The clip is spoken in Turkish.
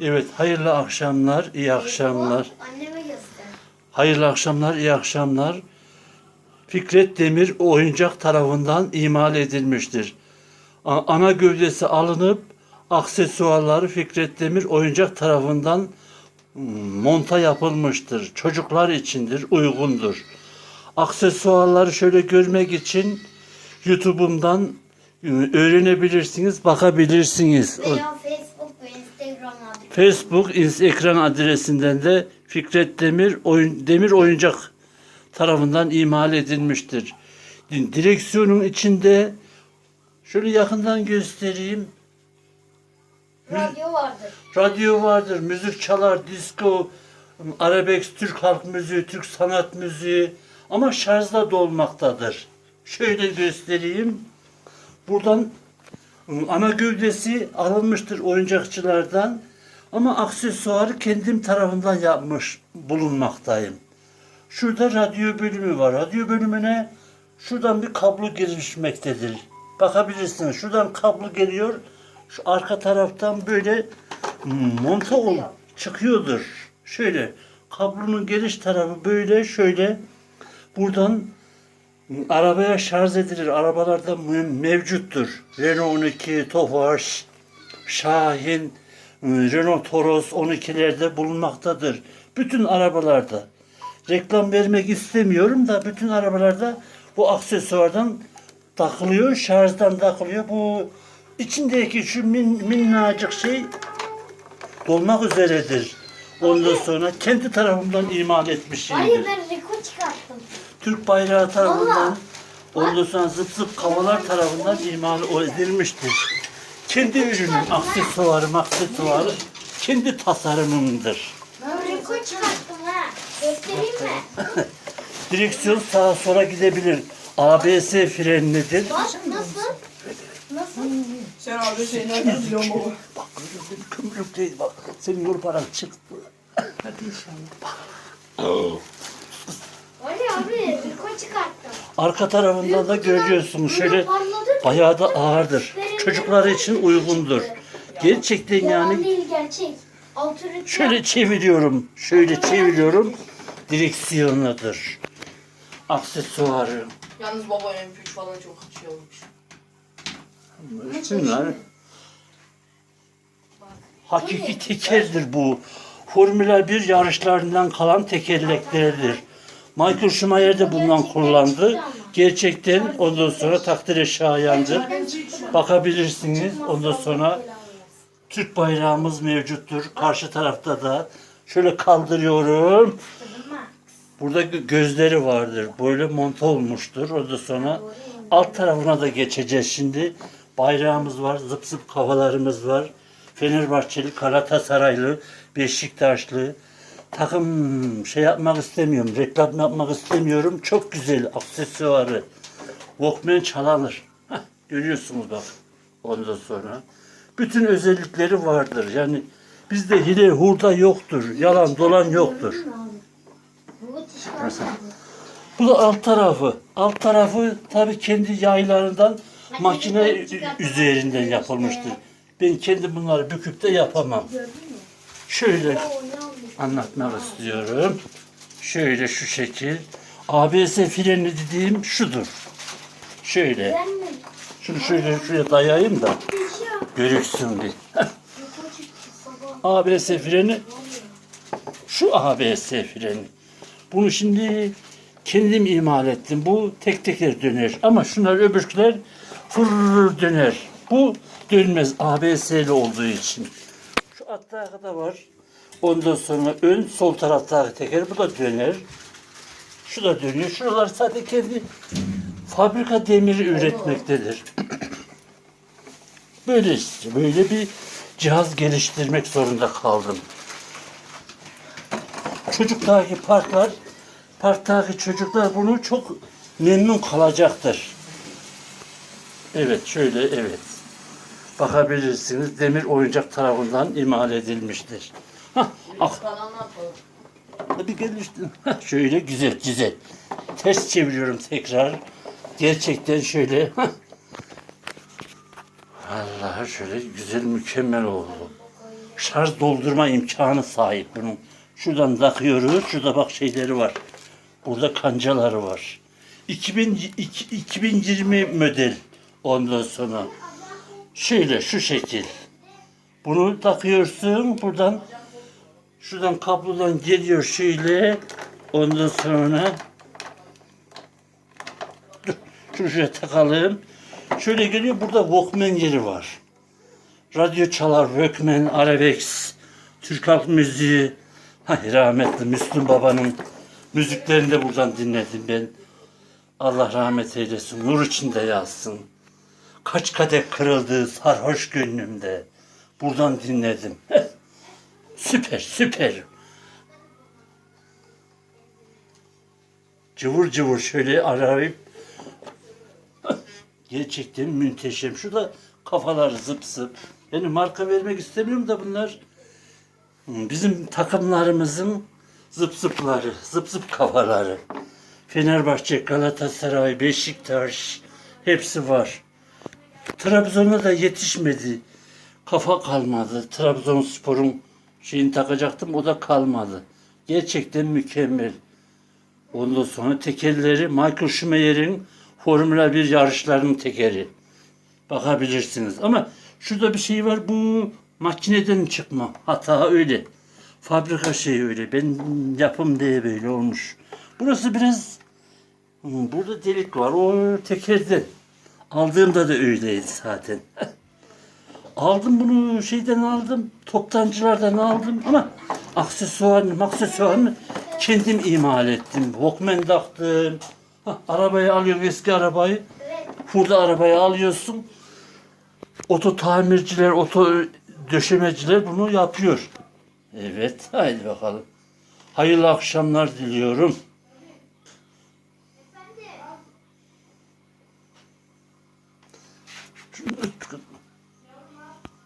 Evet, hayırlı akşamlar, iyi akşamlar. Anneme göster. Hayırlı akşamlar, iyi akşamlar. Fikret Demir oyuncak tarafından imal edilmiştir. Ana gövdesi alınıp aksesuarları Fikret Demir oyuncak tarafından monta yapılmıştır. Çocuklar içindir, uygundur. Aksesuarları şöyle görmek için YouTube'umdan e, öğrenebilirsiniz, bakabilirsiniz. O- Facebook, ekran adresinden de Fikret Demir oyun, Demir Oyuncak tarafından imal edilmiştir. Direksiyonun içinde şöyle yakından göstereyim. Radyo vardır. Radyo vardır, müzik çalar, disco, arabesk, Türk halk müziği, Türk sanat müziği ama şarjda dolmaktadır. Şöyle göstereyim. Buradan ıı, ana gövdesi alınmıştır oyuncakçılardan ama aksesuarı kendim tarafından yapmış bulunmaktayım. Şurada radyo bölümü var. Radyo bölümüne şuradan bir kablo girişmektedir. Bakabilirsiniz. Şuradan kablo geliyor. Şu arka taraftan böyle hmm, monta ol çıkıyordur. Şöyle kablonun geliş tarafı böyle şöyle buradan hmm, arabaya şarj edilir. Arabalarda mevcuttur. Renault 12, Tofaş, Şahin, Renault Toros 12'lerde bulunmaktadır. Bütün arabalarda. Reklam vermek istemiyorum da bütün arabalarda bu aksesuardan takılıyor, şarjdan takılıyor. Bu içindeki şu min, minnacık şey dolmak üzeredir. Ondan sonra kendi tarafımdan imal etmişimdir. Hayır ben rekor çıkarttım. Türk bayrağı tarafından, Vallahi. ondan sonra zıp zıp kavalar tarafından imal edilmiştir. Kendi ürünüm, aksesuarım, aksesuarı kendi tasarımımdır. Ben rekor çıkarttım ha. Göstereyim mi? Direksiyon sağa sola gidebilir. ABS frenlidir. Bak nasıl? Nasıl? Sen abi şey nereden biliyorsun baba? Bak kömürlük değil bak. Senin yol paran çıktı. Hadi inşallah. Öyle abi rekor çıkarttım. Arka tarafından da görüyorsunuz şöyle bayağı da ağırdır. Çocuklar için uygundur. Gerçekten yani değil gerçek. Otorite. şöyle çeviriyorum. Şöyle çeviriyorum. Direksiyonudur. Aksesuarı. Yalnız baba MP3 falan çok şey olmuş. Bunlar hakiki tekerdir bu. Formula 1 yarışlarından kalan tekerleklerdir. Michael Schumacher de bundan kullandı. Gerçekten ondan sonra takdire şayandır. Bakabilirsiniz. Ondan sonra Türk bayrağımız mevcuttur. Karşı tarafta da şöyle kaldırıyorum. Burada gö- gözleri vardır. Böyle monte olmuştur. Ondan sonra alt tarafına da geçeceğiz şimdi. Bayrağımız var, zıp zıp kafalarımız var. Fenerbahçeli, Galatasaraylı, Beşiktaşlı. Takım şey yapmak istemiyorum, reklam yapmak istemiyorum. Çok güzel aksesuarı. Walkman çalanır. Heh, görüyorsunuz bak. Ondan sonra. Bütün özellikleri vardır. Yani bizde hile hurda yoktur. Yalan dolan yoktur. Bu da alt tarafı. Alt tarafı tabii kendi yaylarından makine üzerinden yapılmıştır. Ben kendi bunları büküp de yapamam. Şöyle? Anlatmak istiyorum. Şöyle şu şekil. ABS freni dediğim şudur. Şöyle. Şunu şöyle şuraya dayayayım da Düşüyor. görüksün sabah. ABS freni şu ABS freni. Bunu şimdi kendim imal ettim. Bu tek teker döner. Ama şunlar öbürküler fır döner. Bu dönmez ABS'li olduğu için. Şu altta da var. Ondan sonra ön sol taraftaki teker bu da döner. Şu da dönüyor. Şuralar sadece kendi fabrika demiri üretmektedir. Böyle işte, böyle bir cihaz geliştirmek zorunda kaldım. Çocuktaki parklar, parktaki çocuklar bunu çok memnun kalacaktır. Evet, şöyle evet. Bakabilirsiniz. Demir oyuncak tarafından imal edilmiştir. Yapalım? bir geliştin. Hah, şöyle güzel, güzel. Ters çeviriyorum tekrar. Gerçekten şöyle. hah. Allah şöyle güzel mükemmel oldu. şarj doldurma imkanı sahip bunun. Şuradan takıyoruz. Şurada bak şeyleri var. Burada kancaları var. 2000, iki- 2020 model ondan sonra. Şöyle şu şekil. Bunu takıyorsun buradan şuradan kablodan geliyor şöyle ondan sonra Dur, şunu şuraya takalım. Şöyle geliyor burada Walkman yeri var. Radyo çalar, Walkman, Arabex, Türk halk müziği. Hay rahmetli Müslüm Baba'nın müziklerini de buradan dinledim ben. Allah rahmet eylesin, nur içinde yazsın. Kaç kadeh kırıldı sarhoş gönlümde. Buradan dinledim. Süper, süper. Cıvır cıvır şöyle arayıp Gerçekten münteşem. Şu da kafalar zıp zıp. Yani marka vermek istemiyorum da bunlar bizim takımlarımızın zıp zıpları, zıp zıp kafaları. Fenerbahçe, Galatasaray, Beşiktaş hepsi var. Trabzon'a da yetişmedi. Kafa kalmadı. Trabzonspor'un şeyini takacaktım o da kalmadı. Gerçekten mükemmel. Ondan sonra tekerleri Michael Schumacher'in Formula 1 yarışlarının tekeri. Bakabilirsiniz. Ama şurada bir şey var. Bu makineden çıkma. Hata öyle. Fabrika şeyi öyle. Ben yapım diye böyle olmuş. Burası biraz Hmm, burada delik var. O tekerden. Aldığımda da öyleydi zaten. aldım bunu şeyden aldım. Toptancılardan aldım ama aksesuarını, aksesuarını kendim imal ettim. Walkman taktım. Hah, arabayı alıyorsun eski arabayı. Burada arabayı alıyorsun. Oto tamirciler, oto döşemeciler bunu yapıyor. Evet, haydi bakalım. Hayırlı akşamlar diliyorum. Şunu.